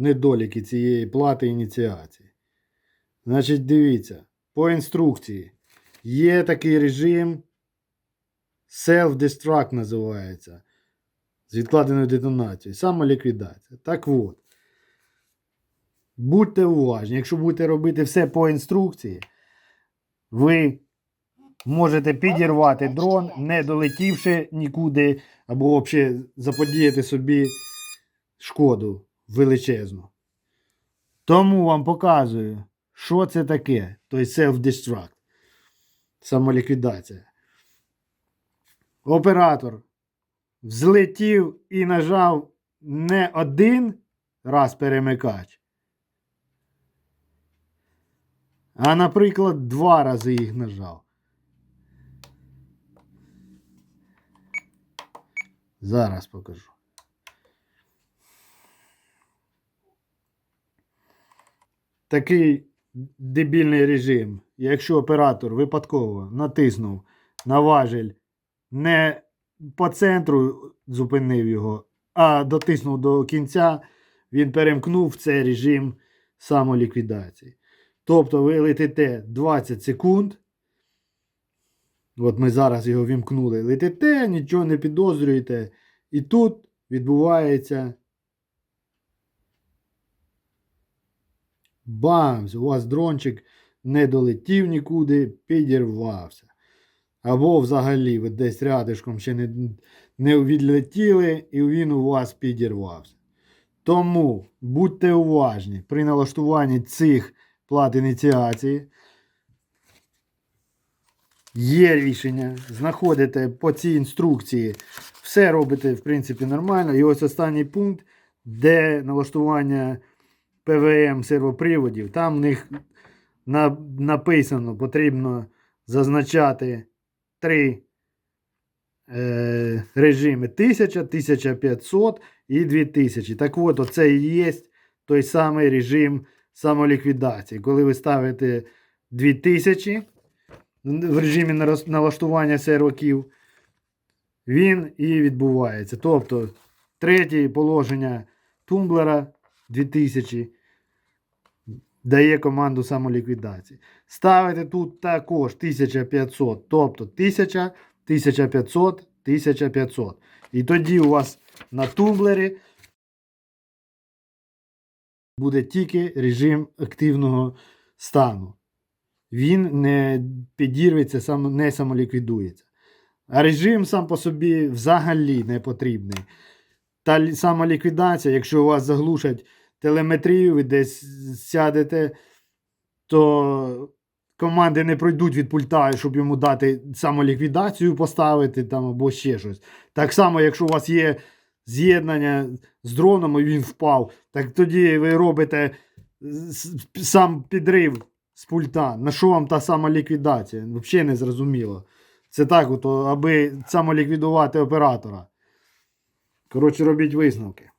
недоліки цієї плати ініціації. Значить, дивіться, по інструкції є такий режим Self-Destruct називається. З відкладеною детонацією. Самоліквідація. Так от. Будьте уважні, якщо будете робити все по інструкції, ви можете підірвати дрон, не долетівши нікуди, або взагалі заподіяти собі шкоду величезну. Тому вам показую, що це таке, той self-destruct. Самоліквідація. Оператор взлетів і нажав не один раз перемикач, а, наприклад, два рази їх нажав. Зараз покажу. Такий дебільний режим. Якщо оператор випадково натиснув на важель не по центру зупинив його, а дотиснув до кінця, він перемкнув цей режим самоліквідації. Тобто ви летите 20 секунд. От ми зараз його вімкнули. Летите, нічого не підозрюєте. І тут відбувається. Бамс! У вас дрончик не долетів нікуди, підірвався. Або взагалі ви десь рядишком ще не, не відлетіли, і він у вас підірвався. Тому будьте уважні при налаштуванні цих плат ініціації. Є рішення, знаходите по цій інструкції, все робите, в принципі, нормально. І ось останній пункт, де налаштування ПВМ сервоприводів, там в них на, написано, потрібно зазначати три е, режими 1000, 1500 і 2000. Так от, оце і є той самий режим самоліквідації. Коли ви ставите 2000 в режимі налаштування серваків, він і відбувається. Тобто, третє положення тумблера 2000 дає команду самоліквідації. Ставите тут також 1500, тобто 1000, 1500, 1500. І тоді у вас на тумблері буде тільки режим активного стану. Він не підірветься, не самоліквідується. А режим сам по собі взагалі не потрібний. Та самоліквідація, якщо у вас заглушать телеметрію, ви десь сядете, то команди не пройдуть від пульта, щоб йому дати самоліквідацію поставити там або ще щось. Так само, якщо у вас є з'єднання з дроном і він впав, так тоді ви робите сам підрив з пульта. На що вам та сама ліквідація? Взагалі не зрозуміло. Це так, от, аби самоліквідувати оператора. Коротше, робіть висновки.